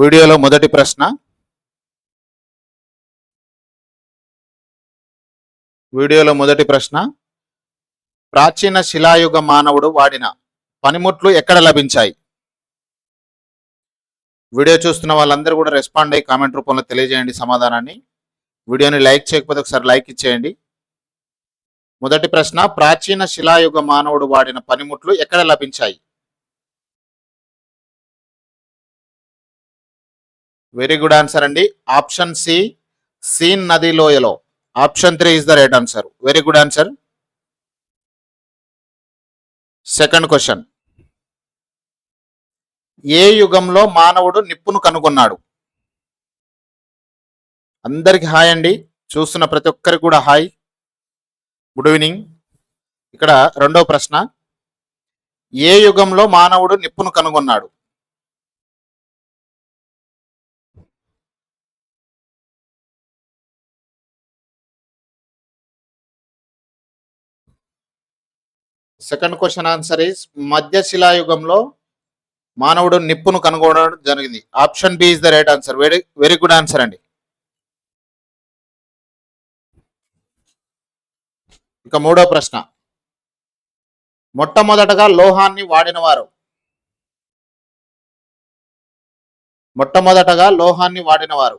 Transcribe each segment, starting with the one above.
వీడియోలో మొదటి ప్రశ్న. వీడియోలో మొదటి ప్రశ్న. ప్రాచీన శిలాయుగ మానవుడు వాడిన పనిముట్లు ఎక్కడ లభించాయి? వీడియో చూస్తున్న వాళ్ళందరూ కూడా రెస్పాండ్ అయ్యి కామెంట్ రూపంలో తెలియజేయండి సమాధానాన్ని. వీడియోని లైక్ చేయకపోతే ఒకసారి లైక్ ఇచ్చేయండి. మొదటి ప్రశ్న ప్రాచీన శిలాయుగ మానవుడు వాడిన పనిముట్లు ఎక్కడ లభించాయి? వెరీ గుడ్ ఆన్సర్ అండి. ఆప్షన్ సి సీన్ నది లోయలో. Option three is the right answer very good answer second question ఏ యుగంలో మానవుడు నిప్పును కనుగొన్నాడు? అందరికి హాయ్ అండి. చూస్తున్న ప్రతి ఒక్కరికి కూడా హాయ్. గుడ్ ఈవినింగ్ ఇక్కడ రెండో ప్రశ్న. ఏ యుగంలో మానవుడు నిప్పును కనుగొన్నాడు? సెకండ్ క్వశ్చన్ ఆన్సర్ ఈస్ మధ్య శిలాయుగంలో మానవుడు నిప్పును కనుగొనడం జరిగింది. Option B is the right answer very very good answer అండి. ఇక మూడో ప్రశ్న. మొట్టమొదటగా లోహాన్ని వాడినవారు మొట్టమొదటగా లోహాన్ని వాడినవారు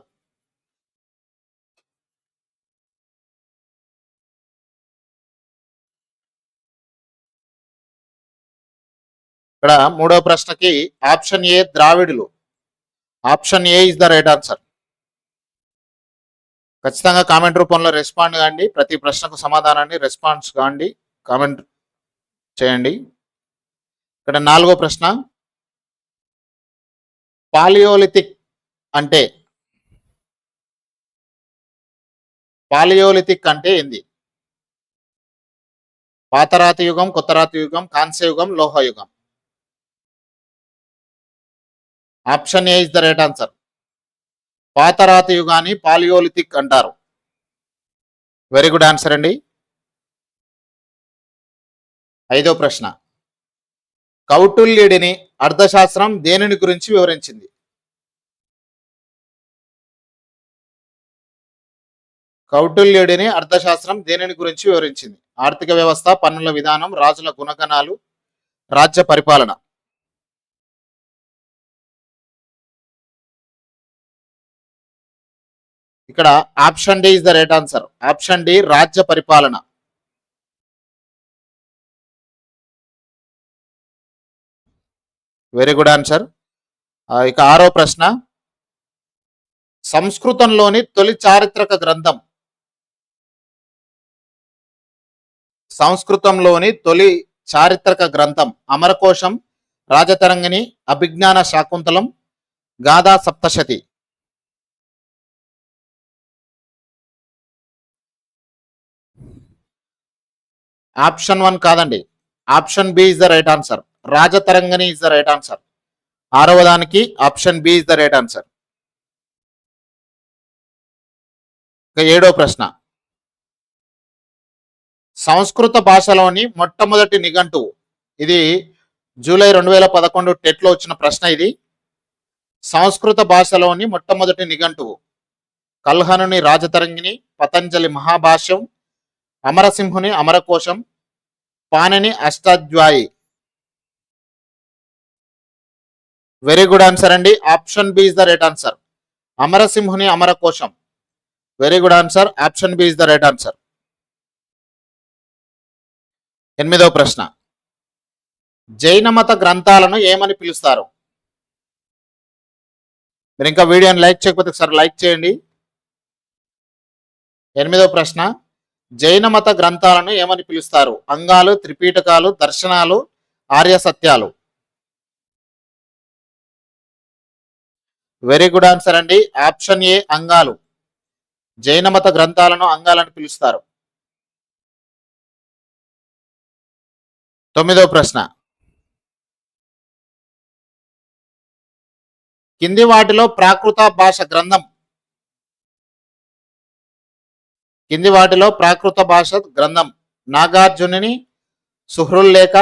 ఇక్కడ మూడో ప్రశ్నకి option A ద్రావిడులు. Option A is the right answer. ఖచ్చితంగా కామెంట్ రూపంలో రెస్పాండ్ కాండి. ప్రతి ప్రశ్నకు సమాధానాన్ని రెస్పాన్స్ కాండి. కామెంట్ చేయండి. ఇక్కడ నాలుగో ప్రశ్న. పాలియోలిథిక్ అంటే పాలియోలిథిక్ అంటే ఏంది? పాతరాతి యుగం కొత్తరాతి యుగం కాంస్య యుగం లోహ option A is the right answer. పాతరాతి యుగాన్ని పాలియోలిథిక్ అంటారు. వెరీ గుడ్ ఆన్సర్ అండి. ఐదో ప్రశ్న. కౌటుల్యుడిని అర్థశాస్త్రం దేనిని గురించి వివరించింది? కౌటుల్యుడిని అర్థశాస్త్రం దేనిని గురించి వివరించింది? ఆర్థిక వ్యవస్థ పన్నుల విధానం రాజుల గుణగణాలు రాజ్య పరిపాలన. ఇక్కడ option D is the right answer. Option D రాజ్య పరిపాలన. Very good answer. ఇక ఆరో ప్రశ్న. సంస్కృతంలోని తొలి చారిత్రక గ్రంథం. సంస్కృతంలోని తొలి చారిత్రక గ్రంథం. అమరకోశం రాజతరంగిణి అభిజ్ఞాన శాకుంతలం గాథా సప్తశతి. ఆప్షన్ వన్ కాదండి. Option B is the right answer. Rajatarangini is the right answer. ఆరవ దానికి option B is the right answer. ఏడో ప్రశ్న. సంస్కృత భాషలోని మొట్టమొదటి నిఘంటువు ఇది జూలై రెండు వేల పదకొండు టెట్లో వచ్చిన ప్రశ్న ఇది. సంస్కృత భాషలోని మొట్టమొదటి నిఘంటువు. కల్హనుని రాజతరంగిణి పతంజలి మహాభాష్యం అమరసింహుని Amarakosha Panini Ashtadhyayi. Very good answer అండి. Option B is the right answer అమరసింహుని Amarakosha. Very good answer option B is the right answer ఎనిమిదవ ప్రశ్న. జైన మత గ్రంథాలను ఏమని పిలుస్తారు? మీరు ఇంకా వీడియోని లైక్ చేయకపోతే ఒకసారి లైక్ చేయండి. ఎనిమిదవ ప్రశ్న. జైన మత గ్రంథాలను ఏమని పిలుస్తారు? అంగాలు త్రిపీటకాలు దర్శనాలు ఆర్య సత్యాలు. వెరీ గుడ్ ఆన్సర్ అండి. ఆప్షన్ ఏ అంగాలు. జైన మత గ్రంథాలను అంగాలని పిలుస్తారు. తొమ్మిదో ప్రశ్న. కింది వాటిలో ప్రాకృత భాష గ్రంథం కింది వాటిలో ప్రాకృత భాష గ్రంథం నాగార్జునుని సుహృల్లేఖ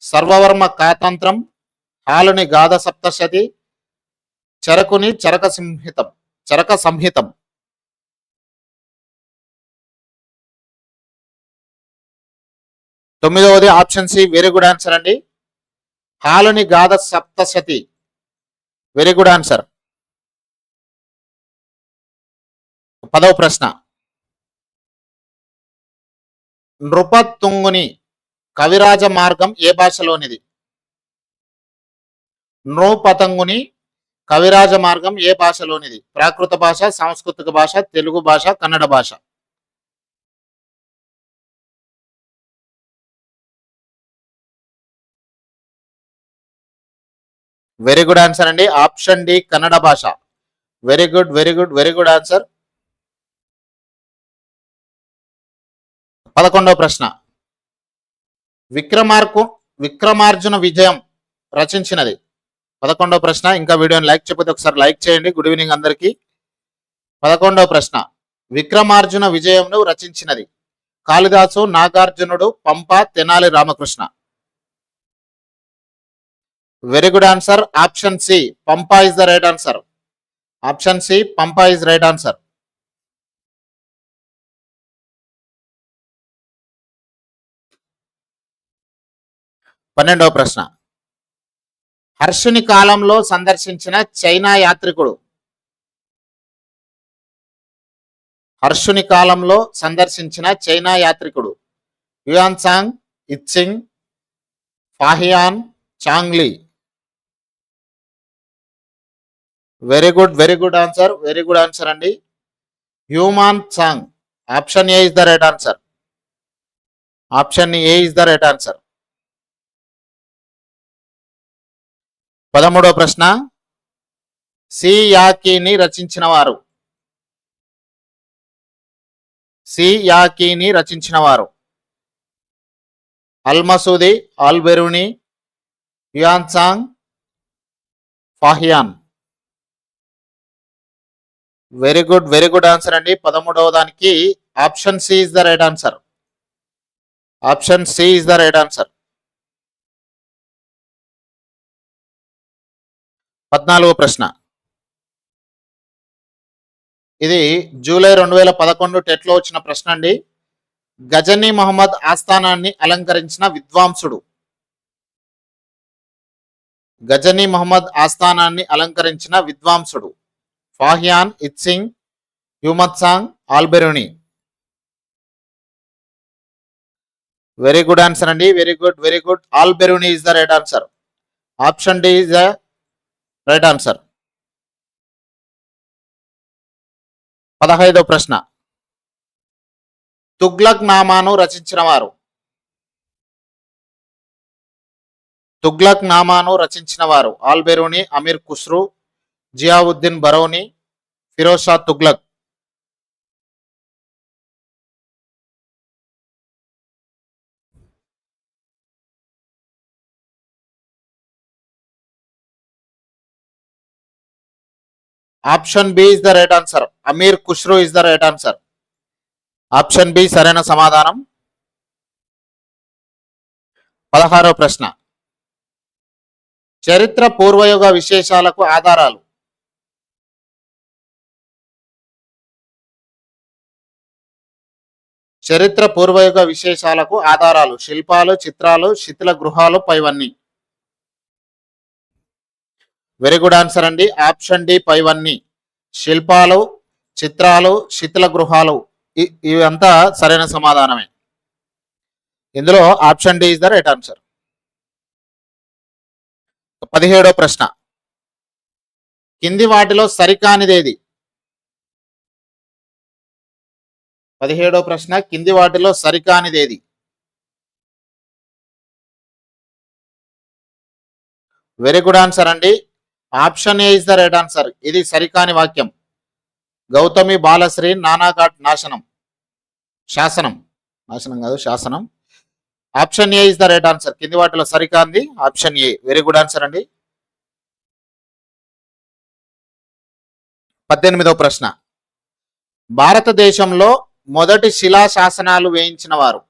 సర్వవర్మ కాతంత్రం హాలుని గాథ సప్తశతి చరకుని Charaka సంహితం Charaka సంహితం. తొమ్మిదవది option C very good answer అండి. హాలుని గాథ సప్తశతి వెరీ గుడ్ ఆన్సర్. పదవ ప్రశ్న. నృపతుంగుని కవిరాజ మార్గం ఏ భాషలోనిది? నృపతంగుని కవిరాజ మార్గం ఏ భాషలోనిది? ప్రాకృత భాష సాంస్కృతిక భాష తెలుగు భాష కన్నడ భాష. వెరీ గుడ్ ఆన్సర్ అండి. ఆప్షన్ డి కన్నడ భాష. Very good very good very good answer పదకొండవ ప్రశ్న. విక్రమార్కు విక్రమార్జున విజయం రచించినది. పదకొండవ ప్రశ్న. ఇంకా వీడియోని లైక్ చెప్పితే ఒకసారి లైక్ చేయండి. గుడ్ ఈవినింగ్ అందరికీ. పదకొండవ ప్రశ్న. Vikramarjuna విజయంను రచించినది. Kalidasa నాగార్జునుడు Pampa Tenali Ramakrishna. Very good answer. Option C Pampa is the right answer. Option C Pampa is right answer. పన్నెండవ ప్రశ్న. హర్షుని కాలంలో సందర్శించిన చైనా యాత్రికుడు. హర్షుని కాలంలో సందర్శించిన China యాత్రికుడు. Xuanzang I Tsing Fa Hien చాంగ్లీ. Very good very good answer very good answer అండి. Hiuen Tsang option A is the right answer. Option A is the right answer. పదమూడవ ప్రశ్న. సియాకీని రచించినవారు. రచించిన వారు సి రచించిన వారు Al Masudi Alberuni Xuanzang Fa Hien. Very good very good answer అండి. పదమూడవ దానికి option C is the right answer. Option C is the right answer. పద్నాలుగో ప్రశ్న. ఇది జూలై రెండు వేల పదకొండు టెట్లో వచ్చిన ప్రశ్న అండి. గజనీ మహమ్మద్ ఆస్థానాన్ని అలంకరించిన విద్వాంసుడు. గజనీ మహమ్మద్ ఆస్థానాన్ని అలంకరించిన విద్వాంసుడు. Fahien Itsing Hiuen Tsang Alberuni. Very good answer అండి. Very good very good. Alberuni is the right answer. Option D is the right answer పదహైదో ప్రశ్న. తుగ్లక్ నామాను రచించిన వారు. తుగ్లక్ నామాను రచించిన వారు. Alberuni Amir Khusrau Ziauddin Barani Firoz Shah Tughlaq. Option B is the right answer. Amir Khusrau is the right answer. Option B సరైన సమాధానం. పదహారో ప్రశ్న. చరిత్ర పూర్వయుగ విశేషాలకు ఆధారాలు. చరిత్ర పూర్వయుగ విశేషాలకు ఆధారాలు. శిల్పాలు చిత్రాలు శిథిల గృహాలు పైవన్నీ. వెరీ గుడ్ ఆన్సర్ అండి. ఆప్షన్ డి పైవన్నీ శిల్పాలు చిత్రాలు శిథిల గృహాలు. ఇ- ఇవంతా సరైన సమాధానమే. ఇందులో option D is the right answer పదిహేడో ప్రశ్న. కింది వాటిలో సరికానిదేది? పదిహేడో ప్రశ్న. కింది వాటిలో సరికానిదేది? వెరీ గుడ్ ఆన్సర్ అండి. Option A is the right answer. ఇది సరికాని వాక్యం. గౌతమి బాలశ్రీ నానాఘాట్ నాశనం. శాసనం. నాశనం కాదు శాసనం. Option A is the right answer. కింది వాటిలో సరికాంది option A. Very good answer అండి. పద్దెనిమిదవ ప్రశ్న. భారతదేశంలో మొదటి శిలా శాసనాలు వేయించిన వారు.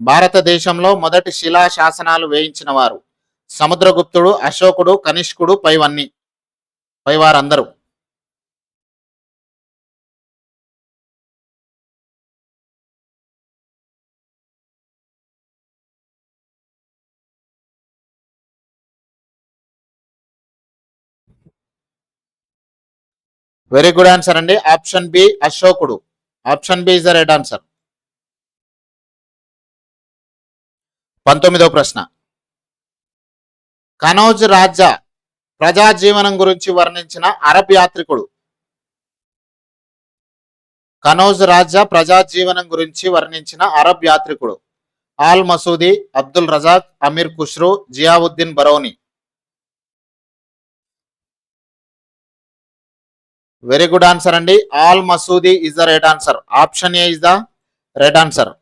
భారతదేశంలో మొదటి శిలా శాసనాలు వేయించిన వారు. సముద్రగుప్తుడు అశోకుడు కనిష్కుడు పైవన్నీ పై వారందరూ వెరీ గుడ్ ఆన్సర్ అండి. ఆప్షన్ బి అశోకుడు. Option B is the right answer పంతొమ్మిదవ ప్రశ్న. కనౌజ్ రాజా ప్రజా జీవనం గురించి వర్ణించిన అరబ్ యాత్రికుడు. కనౌజ్ రాజా ప్రజా జీవనం గురించి వర్ణించిన Arab యాత్రికుడు. Al Masudi Abdul Razzaq Amir Khusrau Ziauddin Barani. Very good answer అండి. Al Masudi is the right answer. Option A is the right answer.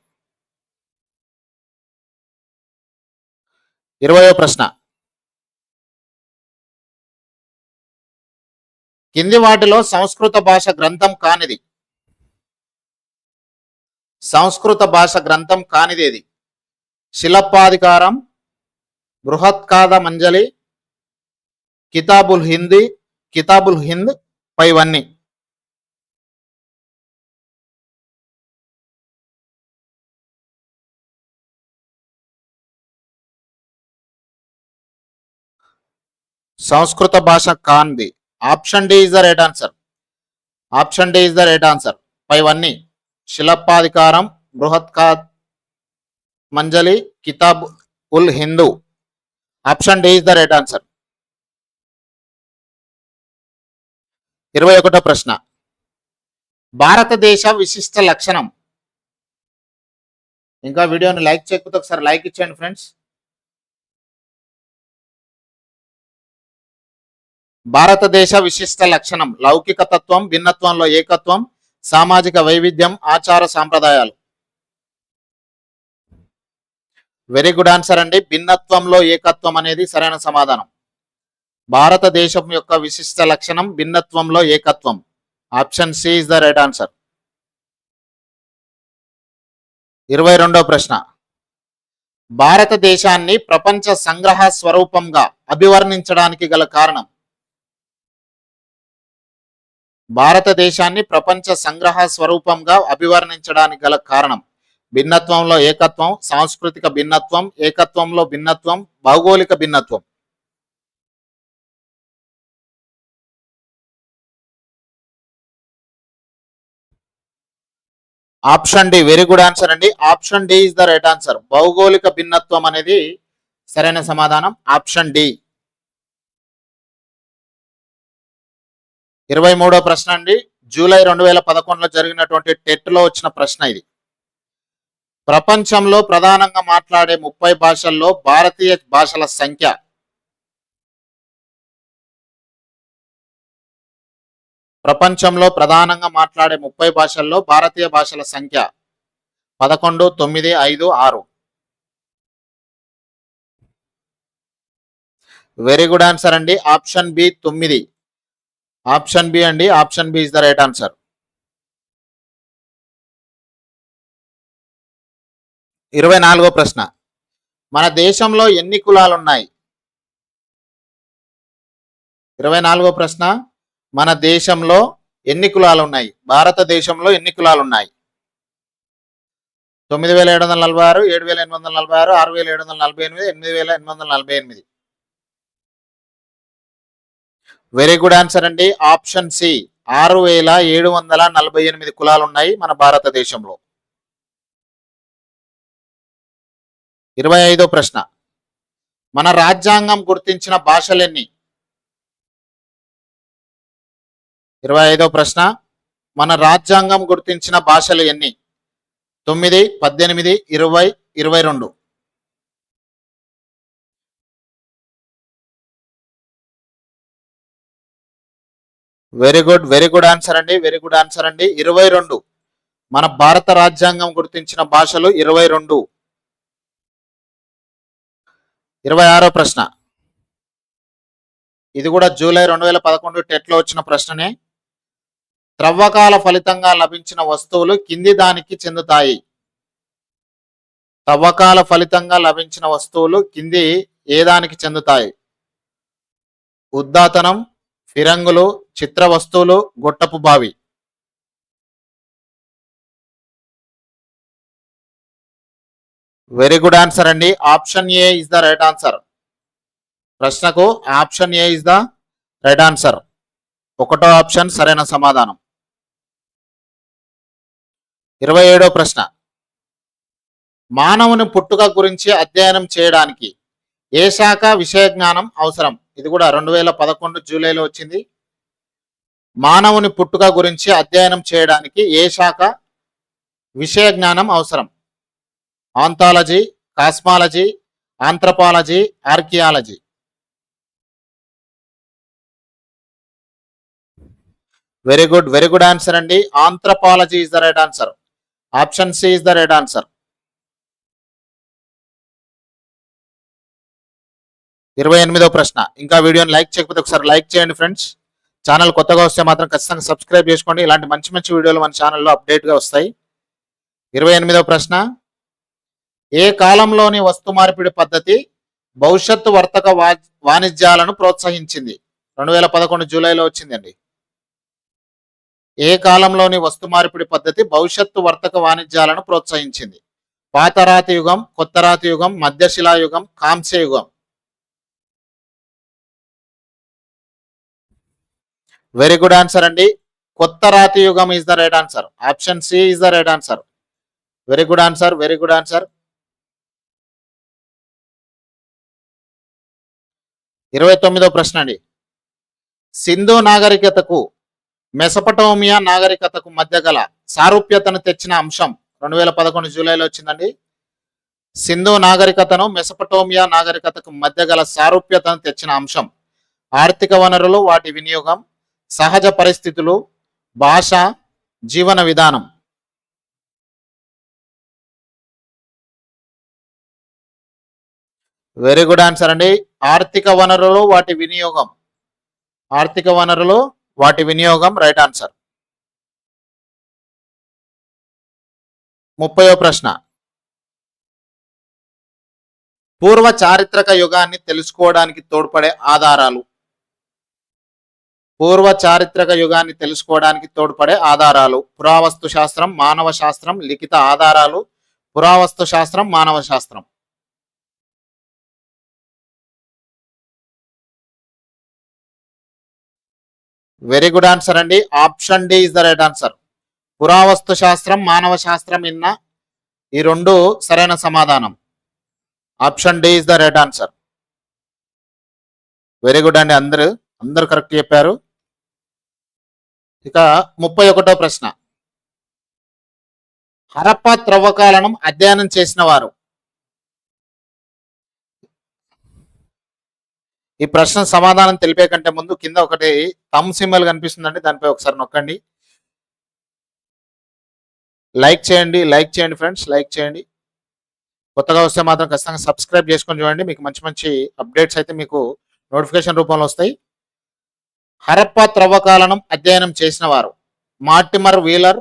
ఇరవయో ప్రశ్న. కింది వాటిలో సంస్కృత భాష గ్రంథం కానిది. సంస్కృత భాష గ్రంథం కానిది ఏది? శిలప్పాధికారం బృహత్కాద మంజలి కితాబుల్ హిందీ కితాబుల్ హింద్ పైవన్నీ. సంస్కృత భాష కాంది option D is the right answer. Option D is the right answer. పైవన్నీ Silappadikaram Brihatkatha Manjari Kitab ul Hind. Option D is the right answer. ఇరవై ఒకటో ప్రశ్న. భారతదేశ విశిష్ట లక్షణం. ఇంకా వీడియోని లైక్ చేయకపోతే ఒకసారి లైక్ ఇచ్చేయండి ఫ్రెండ్స్. భారతదేశ విశిష్ట లక్షణం లౌకిక తత్వం భిన్నత్వంలో ఏకత్వం సామాజిక వైవిధ్యం ఆచార సాంప్రదాయాలు. వెరీ గుడ్ ఆన్సర్ అండి. భిన్నత్వంలో ఏకత్వం అనేది సరైన సమాధానం. భారతదేశం యొక్క విశిష్ట లక్షణం భిన్నత్వంలో ఏకత్వం. Option C is the right answer ఇరవై రెండో ప్రశ్న. భారతదేశాన్ని ప్రపంచ సంగ్రహ స్వరూపంగా అభివర్ణించడానికి గల కారణం. భారతదేశాన్ని ప్రపంచ సంగ్రహ స్వరూపంగా అభివర్ణించడానికి గల కారణం. భిన్నత్వంలో ఏకత్వం సాంస్కృతిక భిన్నత్వం ఏకత్వంలో భిన్నత్వం భౌగోళిక భిన్నత్వం. Option D very good answer అండి. Option D is the right answer. భౌగోళిక భిన్నత్వం అనేది సరైన సమాధానం. Option D. ఇరవై మూడో ప్రశ్న అండి. జూలై రెండు వేల పదకొండులో జరిగినటువంటి టెట్లో వచ్చిన ప్రశ్న ఇది. ప్రపంచంలో ప్రధానంగా మాట్లాడే ముప్పై భాషల్లో భారతీయ భాషల సంఖ్య. ప్రపంచంలో ప్రధానంగా మాట్లాడే ముప్పై భాషల్లో భారతీయ భాషల సంఖ్య పదకొండు తొమ్మిది ఐదు ఆరు. వెరీ గుడ్ ఆన్సర్ అండి. ఆప్షన్ బి తొమ్మిది. ఆప్షన్ బి అండి option B is the right answer. ఇరవై నాలుగో ప్రశ్న. మన దేశంలో ఎన్ని కులాలు ఉన్నాయి ఇరవై నాలుగో ప్రశ్న. మన దేశంలో ఎన్ని కులాలు ఉన్నాయి భారతదేశంలో ఎన్ని కులాలు ఉన్నాయి తొమ్మిది వేల ఏడు వందల నలభై ఆరు ఏడు వేల ఎనిమిది వందల నలభై ఆరు ఆరు వేల ఏడు వందల నలభై ఎనిమిది ఎనిమిది వేల ఎనిమిది వందల నలభై ఎనిమిది. వెరీ గుడ్ ఆన్సర్ అండి. ఆప్షన్ సి ఆరు వేల ఏడు వందల నలభై ఎనిమిది కులాలు ఉన్నాయి మన భారతదేశంలో. ఇరవై ఐదో ప్రశ్న. మన రాజ్యాంగం గుర్తించిన భాషలెన్ని ఇరవై ఐదో ప్రశ్న. మన రాజ్యాంగం గుర్తించిన భాషలు ఎన్ని? తొమ్మిది పద్దెనిమిది ఇరవై ఇరవై రెండు. Very good very good answer అండి వెరీ గుడ్ ఆన్సర్ అండి. ఇరవై రెండు. మన భారత రాజ్యాంగం గుర్తించిన భాషలు ఇరవై రెండు. ఇరవై ఆరో ప్రశ్న. ఇది కూడా జూలై రెండు వేల పదకొండు టెట్లో వచ్చిన ప్రశ్ననే. త్రవ్వకాల ఫలితంగా లభించిన వస్తువులు కింది దానికి చెందుతాయి. తవ్వకాల ఫలితంగా లభించిన వస్తువులు కింది ఏ దానికి చెందుతాయి? ఉద్దాతనం ఫిరంగులు చిత్ర వస్తువులు గొట్టపు బావి. వెరీ గుడ్ ఆన్సర్ అండి. Option A is the right answer ప్రశ్నకు option A is the right answer ఒకటో ఆప్షన్ సరైన సమాధానం. ఇరవై ఏడో ప్రశ్న. మానవుని పుట్టుక గురించి అధ్యయనం చేయడానికి ఏ శాఖ విషయ జ్ఞానం అవసరం? ఇది కూడా రెండు వేల పదకొండు జూలైలో వచ్చింది. మానవుని పుట్టుక గురించి అధ్యయనం చేయడానికి ఏ శాఖ విషయ జ్ఞానం అవసరం? Anthology cosmology anthropology archaeology. Very good very good answer అండి. Anthropology is the right answer. Option C is the right answer. ఇరవై ఎనిమిదో ప్రశ్న. ఇంకా వీడియోని లైక్ చేయకపోతే ఒకసారి లైక్ చేయండి ఫ్రెండ్స్. ఛానల్ కొత్తగా వస్తే మాత్రం ఖచ్చితంగా సబ్స్క్రైబ్ చేసుకోండి. ఇలాంటి మంచి మంచి వీడియోలు మన ఛానల్లో అప్డేట్గా వస్తాయి. ఇరవై ఎనిమిదో ప్రశ్న. ఏ కాలంలోని వస్తు మార్పిడి పద్ధతి భవిష్యత్తు వర్తక వాణిజ్యాలను ప్రోత్సహించింది? రెండు వేల పదకొండు జూలైలో వచ్చిందండి. ఏ కాలంలోని వస్తు మార్పిడి పద్ధతి భవిష్యత్తు వర్తక వాణిజ్యాలను ప్రోత్సహించింది? పాతరాతి యుగం కొత్త రాతి యుగం మధ్యశిలాయుగం కాంస్య యుగం. వెరీ గుడ్ ఆన్సర్ అండి. కొత్త రాతి యుగం is the right answer option C is the right answer very good answer very good answer ఇరవై తొమ్మిదో ప్రశ్న అండి. సింధు నాగరికతకు మెసపటోమియా నాగరికతకు మధ్య గల సారూప్యతను తెచ్చిన అంశం రెండు వేల పదకొండు జూలైలో వచ్చిందండి. సింధు నాగరికతను మెసపటోమియా నాగరికతకు మధ్య గల సారూప్యతను తెచ్చిన అంశం ఆర్థిక వనరులు వాటి వినియోగం సహజ పరిస్థితులు భాష జీవన విధానం. వెరీ గుడ్ ఆన్సర్ అండి. ఆర్థిక వనరులు వాటి వినియోగం. ఆర్థిక వనరులు వాటి వినియోగం రైట్ ఆన్సర్ ముప్పయో ప్రశ్న. పూర్వ చారిత్రక యుగాన్ని తెలుసుకోవడానికి తోడ్పడే ఆధారాలు. పూర్వ చారిత్రక యుగాన్ని తెలుసుకోవడానికి తోడ్పడే ఆధారాలు. పురావస్తు శాస్త్రం మానవ శాస్త్రం లిఖిత ఆధారాలు. పురావస్తు శాస్త్రం మానవ శాస్త్రం. వెరీ గుడ్ ఆన్సర్ అండి. Option D is the right answer పురావస్తు శాస్త్రం మానవ శాస్త్రం ఇన్న ఈ రెండు సరైన సమాధానం. Option D is the right answer very good అండి అందరూ. అందరు కరెక్ట్ చెప్పారు. ఇక ముప్పై ఒకటో ప్రశ్న. హరప్ప త్రవ్వకాలను అధ్యయనం చేసిన వారు. ఈ ప్రశ్న సమాధానం తెలిపే కంటే ముందు కింద ఒకటి తమ్ సింబల్ కనిపిస్తుందండి దానిపై ఒకసారి నొక్కండి. లైక్ చేయండి లైక్ చేయండి ఫ్రెండ్స్ లైక్ చేయండి. కొత్తగా వస్తే మాత్రం ఖచ్చితంగా సబ్స్క్రైబ్ చేసుకొని చూడండి. మీకు మంచి మంచి అప్డేట్స్ అయితే మీకు నోటిఫికేషన్ రూపంలో వస్తాయి. హరప్ప త్రవ్వకాలను అధ్యయనం చేసిన వారు. Mortimer Wheeler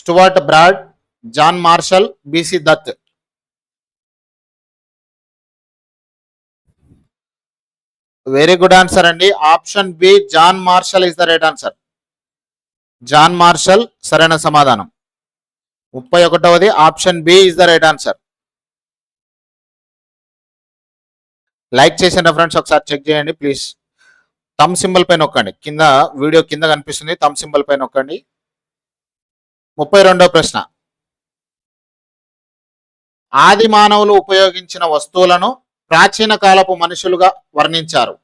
Stuart Broad John Marshall BC Dutt. Very good answer అండి. Option B John Marshall is the right answer. John Marshall సరైన సమాధానం. ముప్పై ఒకటవది option B is the right answer. Like చేసిన ఫ్రెండ్స్ ఒకసారి చెక్ చేయండి ప్లీజ్. తమ్ సింబల్ పైన నొక్కండి. కింద వీడియో కింద కనిపిస్తుంది. తమ్ సింబల్ పైన నొక్కండి. ముప్పై రెండవ ప్రశ్న. ఆది మానవులు ఉపయోగించిన వస్తువులను ప్రాచీన కాలపు మనుషులుగా వర్ణించారు.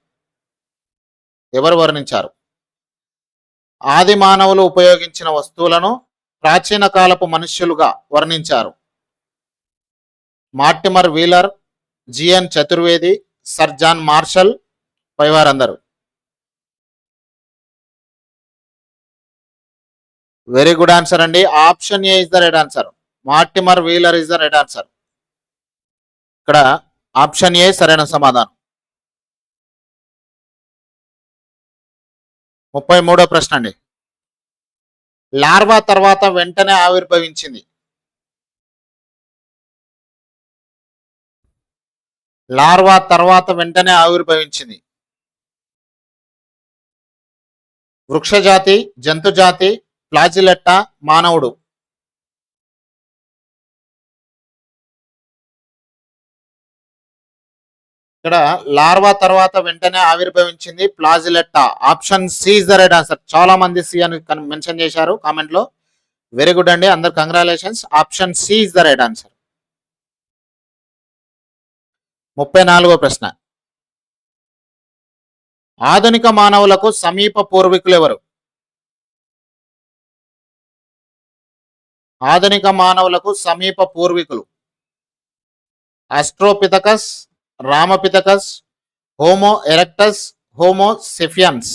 ఎవరు వర్ణించారు? ఆది మానవులు ఉపయోగించిన వస్తువులను ప్రాచీన కాలపు మనుష్యులుగా వర్ణించారు. Mortimer Wheeler GN Chaturvedi sir John Marshall పైవారందరూ very good answer అండి. Option A is the right answer Mortimer Wheeler is the right answer ఇక్కడ ఆప్షన్ ఏ సరైన సమాధానం. ముప్పై మూడో ప్రశ్న అండి. లార్వా తర్వాత వెంటనే ఆవిర్భవించింది. లార్వా తర్వాత వెంటనే ఆవిర్భవించింది. వృక్షజాతి జంతుజాతి ప్లాజిలెట్టా మానవుడు. ఇక్కడ లార్వా తర్వాత వెంటనే ఆవిర్భవించింది flagellata. Option C is the right answer. చాలా మంది సి అని మెన్షన్ చేశారు కామెంట్లో వెరీ గుడ్ అండి. అందరు congratulations. Option C is the right answer. ముప్పై నాలుగో ప్రశ్న. ఆధునిక మానవులకు సమీప పూర్వీకులు ఎవరు? ఆధునిక మానవులకు సమీప పూర్వీకులు. Australopithecus Ramapithecus Homo erectus Homo sapiens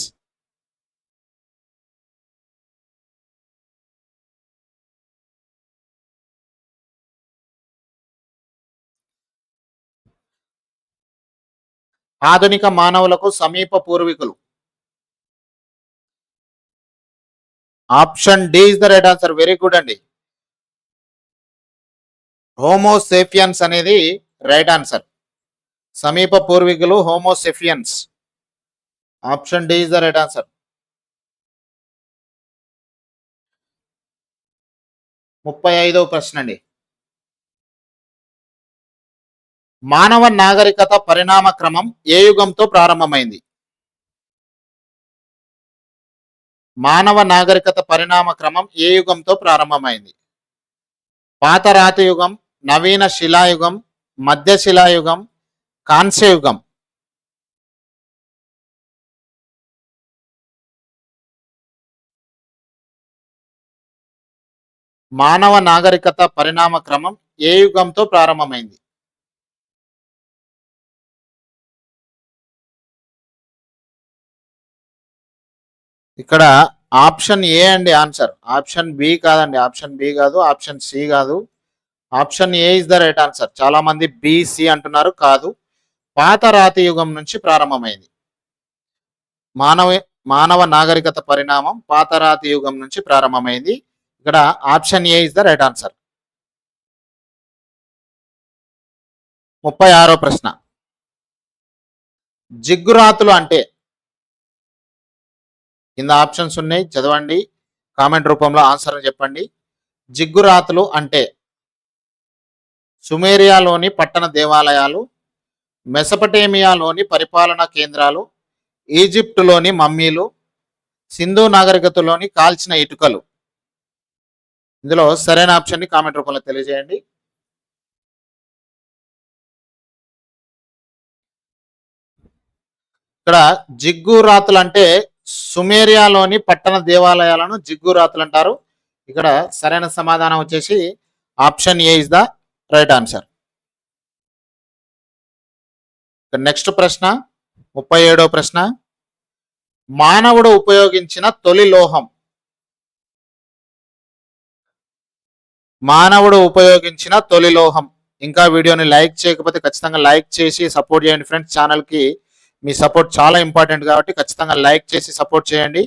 ఆధునిక మానవులకు సమీప పూర్వీకులు. Option D is the right answer very good అండి. హోమోసేఫియన్స్ అనేది రైట్ ఆన్సర్ సమీప పూర్వీకులు Homo sapiens. Option D is the right answer ముప్పై ఐదవ ప్రశ్న అండి. మానవ నాగరికత పరిణామ క్రమం ఏ యుగంతో ప్రారంభమైంది? మానవ నాగరికత పరిణామ క్రమం ఏ యుగంతో ప్రారంభమైంది? పాత రాతయుగం నవీన శిలాయుగం మధ్య శిలాయుగం కాంస్యయుగం. మానవ నాగరికత పరిణామ క్రమం ఏ యుగంతో ప్రారంభమైంది? ఇక్కడ ఆప్షన్ ఏ అండి ఆన్సర్. ఆప్షన్ బి కాదండి. ఆప్షన్ బి కాదు ఆప్షన్ సి కాదు. Option A is the right answer. చాలా మంది బిసి అంటున్నారు కాదు. పాత రాతి యుగం నుంచి ప్రారంభమైంది. మానవ మానవ నాగరికత పరిణామం పాత రాతి యుగం నుంచి ప్రారంభమైంది. ఇక్కడ option A is the right answer. ముప్పై ఆరో ప్రశ్న. జిగ్గురాతులు అంటే కింద ఆప్షన్స్ ఉన్నాయి చదవండి. కామెంట్ రూపంలో ఆన్సర్ చెప్పండి. జిగ్గురాతులు అంటే సుమేరియాలోని పట్టణ దేవాలయాలు మెసపటేమియాలోని పరిపాలనా కేంద్రాలు ఈజిప్టులోని మమ్మీలు సింధు నాగరికతలోని కాల్చిన ఇటుకలు. ఇందులో సరైన ఆప్షన్ని కామెంట్ రూపంలో తెలియజేయండి. ఇక్కడ జిగ్గురాతులు అంటే సుమేరియాలోని పట్టణ దేవాలయాలను జిగ్గురాతులు అంటారు. ఇక్కడ సరైన సమాధానం వచ్చేసి option A is the right answer. Next ప్రశ్న ముప్పై ఏడో ప్రశ్న. మానవుడు ఉపయోగించిన తొలి లోహం. మానవుడు ఉపయోగించిన తొలి లోహం. ఇంకా వీడియోని లైక్ చేయకపోతే ఖచ్చితంగా లైక్ చేసి సపోర్ట్ చేయండి ఫ్రెండ్స్. ఛానల్కి మీ సపోర్ట్ చాలా ఇంపార్టెంట్ కాబట్టి ఖచ్చితంగా లైక్ చేసి సపోర్ట్ చేయండి.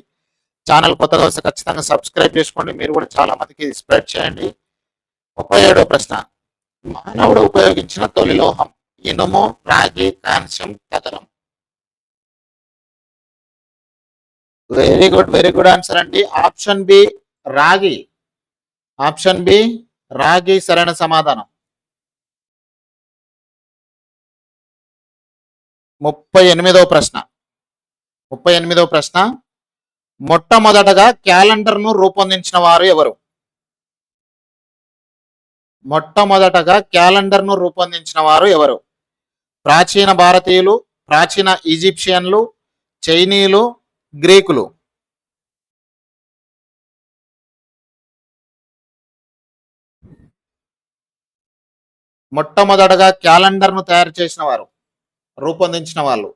ఛానల్ కొత్తగా వస్తే ఖచ్చితంగా సబ్స్క్రైబ్ చేసుకోండి. మీరు కూడా చాలా మందికి స్ప్రెడ్ చేయండి. ముప్పై ఏడో ప్రశ్న. మానవుడు ఉపయోగించిన తొలి లోహం ఇనుము రాగి calcium కదలం. Very good very good answer అండి. ఆప్షన్ బి రాగి. ఆప్షన్ బి రాగి సరైన సమాధానం. ముప్పై ఎనిమిదవ ప్రశ్న. ముప్పై ఎనిమిదవ ప్రశ్న. మొట్టమొదటగా క్యాలెండర్ను రూపొందించిన వారు ఎవరు? మొట్టమొదటగా క్యాలెండర్ను రూపొందించిన వారు ఎవరు? ప్రాచీన భారతీయులు ప్రాచీన ఈజిప్షియన్లు చైనీయులు గ్రీకులు. మొట్టమొదటగా క్యాలెండర్ను తయారు చేసిన వారు. రూపొందించిన వాళ్ళు.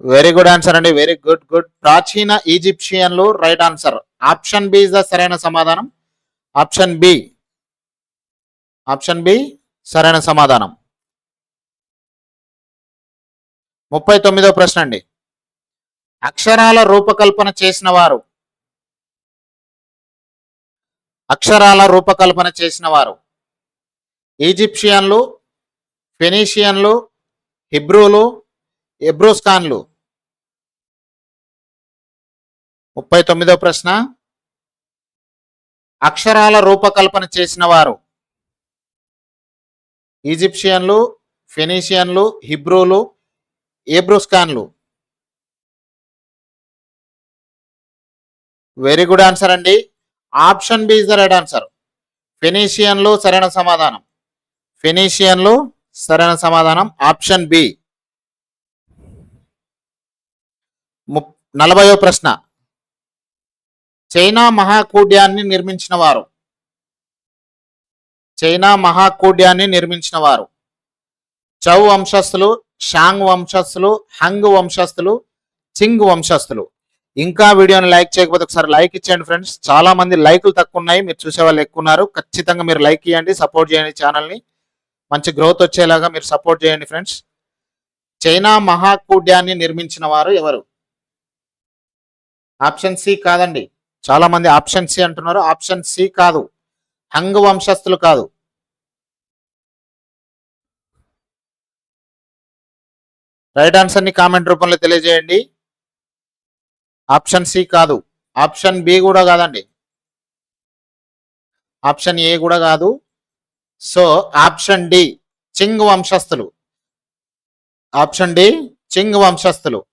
వెరీ గుడ్ ఆన్సర్ అండి. వెరీ గుడ్ గుడ్ ప్రాచీన ఈజిప్షియన్లు right answer. Option B is the సరైన సమాధానం. Option B. ఆప్షన్ బి సరైన సమాధానం. ముప్పై తొమ్మిదో ప్రశ్న అండి. అక్షరాల రూపకల్పన చేసిన వారు. అక్షరాల రూపకల్పన చేసిన వారు. ఈజిప్షియన్లు ఫెనీషియన్లు హిబ్రూలు ఎబ్రోస్కాన్లు. ముప్పై తొమ్మిదో ప్రశ్న. అక్షరాల రూపకల్పన చేసిన వారు. ఈజిప్షియన్లు ఫెనీషియన్లు హిబ్రూలు ఏబ్రోస్కాన్లు వెరీ గుడ్ ఆన్సర్ అండి. Option B is the right answer. ఫెనీషియన్లు సరైన సమాధానం. ఫెనీషియన్లు సరైన సమాధానం? Option B. నలభయో ప్రశ్న. చైనా మహాకూడ్యాన్ని నిర్మించిన వారు. చైనా మహాకూడ్యాన్ని నిర్మించిన వారు. చౌ వంశస్థులు షాంగ్ వంశస్థులు హంగ్ వంశస్థులు చింగ్ వంశస్థులు. ఇంకా వీడియోని లైక్ చేయకపోతే ఒకసారి లైక్ ఇచ్చేయండి ఫ్రెండ్స్. చాలా మంది లైకులు తక్కువ ఉన్నాయి. మీరు చూసే వాళ్ళు ఎక్కువ ఉన్నారు. ఖచ్చితంగా మీరు లైక్ ఇవ్వండి సపోర్ట్ చేయండి ఛానల్ని. మంచి గ్రోత్ వచ్చేలాగా మీరు సపోర్ట్ చేయండి ఫ్రెండ్స్ చైనా మహాకూడ్యాన్ని నిర్మించిన వారు ఎవరు? ఆప్షన్ సి కాదండి. చాలా మంది ఆప్షన్ సి అంటున్నారు. ఆప్షన్ సి కాదు. హంగ్ వంశస్థులు కాదు. రైట్ ఆన్సర్ని కామెంట్ రూపంలో తెలియజేయండి. ఆప్షన్ సి కాదు. ఆప్షన్ బి కూడా కాదండి. ఆప్షన్ ఏ కూడా కాదు. సో ఆప్షన్ డి చింగ్ వంశస్థులు. ఆప్షన్ డి చింగ్ వంశస్థులు.